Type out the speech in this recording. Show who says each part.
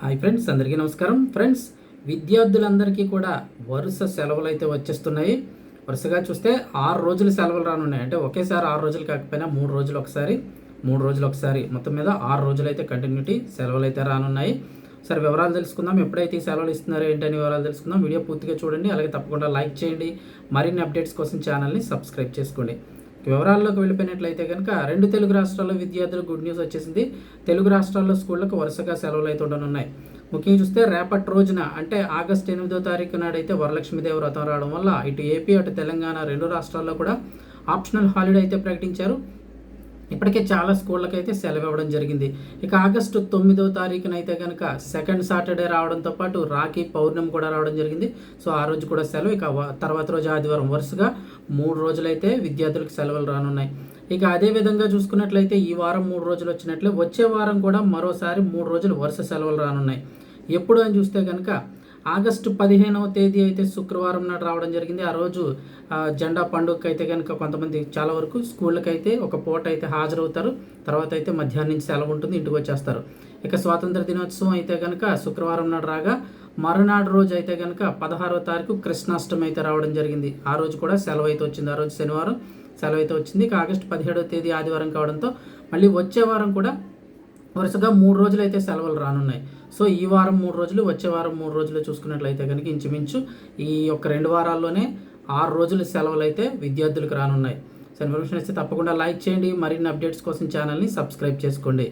Speaker 1: Hi friends అందరికీ నమస్కారం. Friends విద్యార్థులందరికీ కూడా వరుస సెలవులు అయితే వచ్చేస్తున్నాయి. వరుసగా చూస్తే ఆరు రోజులు సెలవులు రానున్నాయి. అంటే ఒకేసారి ఆరు రోజులు కాకపోయినా మూడు రోజులు ఒకసారి మూడు రోజులు ఒకసారి మొత్తం మీద ఆరు రోజులు అయితే కంటిన్యూటీ సెలవులు అయితే రానున్నాయి. సరే వివరాలు తెలుసుకుందాం. ఎప్పుడైతే ఈ సెలవులు ఇస్తున్నారో ఏంటని వివరాలు తెలుసుకుందాం. వీడియో పూర్తిగా చూడండి. అలాగే తప్పకుండా లైక్ చేయండి. మరిన్ని అప్డేట్స్ కోసం ఛానల్ని సబ్స్క్రైబ్ చేసుకోండి. వివరాల్లోకి వెళ్ళిపోయినట్లయితే కనుక రెండు తెలుగు రాష్ట్రాల్లో విద్యార్థులు గుడ్ న్యూస్ వచ్చేసింది. తెలుగు రాష్ట్రాల్లో స్కూళ్ళకు వరుసగా సెలవులు అయితే ఉండనున్నాయి. ముఖ్యంగా చూస్తే రేపటి రోజున అంటే ఆగస్ట్ ఎనిమిదో తారీఖు నాడైతే వరలక్ష్మీదేవి వ్రతం రావడం వల్ల ఇటు ఏపీ అటు తెలంగాణ రెండు రాష్ట్రాల్లో కూడా ఆప్షనల్ హాలిడే అయితే ప్రకటించారు. ఇప్పటికే చాలా స్కూళ్ళకైతే సెలవు ఇవ్వడం జరిగింది. ఇక ఆగస్టు తొమ్మిదో తారీఖున అయితే కనుక సెకండ్ సాటర్డే రావడంతో పాటు రాఖీ పౌర్ణమి కూడా రావడం జరిగింది. సో ఆ రోజు కూడా సెలవు. ఇక తర్వాత రోజు ఆదివారం వరుసగా మూడు రోజులైతే విద్యార్థులకు సెలవులు రానున్నాయి. ఇక అదే విధంగా చూసుకున్నట్లయితే ఈ వారం మూడు రోజులు వచ్చినట్లే వచ్చే వారం కూడా మరోసారి మూడు రోజులు వరుస సెలవులు రానున్నాయి. ఎప్పుడు అని చూస్తే కనుక ఆగస్టు పదిహేనవ తేదీ అయితే శుక్రవారం నాడు రావడం జరిగింది. ఆ రోజు జెండా పండుగకి అయితే కనుక కొంతమంది చాలా వరకు స్కూళ్ళకి అయితే ఒక పూట అయితే హాజరవుతారు. తర్వాత అయితే మధ్యాహ్నం నుంచి సెలవు ఉంటుంది ఇంటికి వచ్చేస్తారు. ఇక స్వాతంత్ర దినోత్సవం అయితే కనుక శుక్రవారం నాడు రాగా మరునాడు రోజు అయితే కనుక పదహారవ తారీఖు కృష్ణాష్టమి అయితే రావడం జరిగింది. ఆ రోజు కూడా సెలవు అయితే వచ్చింది. ఆ రోజు శనివారం సెలవు అయితే వచ్చింది. ఇక ఆగస్టు పదిహేడవ తేదీ ఆదివారం కావడంతో మళ్ళీ వచ్చే వారం కూడా వరుసగా మూడు రోజులు అయితే సెలవులు రానున్నాయి. సో ఈ వారం మూడు రోజులు వచ్చే వారం మూడు రోజులు చూసుకున్నట్లయితే కనుక ఇంచుమించు ఈ యొక్క రెండు వారాల్లోనే ఆరు రోజులు సెలవులు అయితే విద్యార్థులకు రానున్నాయి. సో ఇన్ఫర్మేషన్ ఇస్తే తప్పకుండా లైక్ చేయండి. మరిన్ని అప్డేట్స్ కోసం ఛానల్ని సబ్స్క్రైబ్ చేసుకోండి.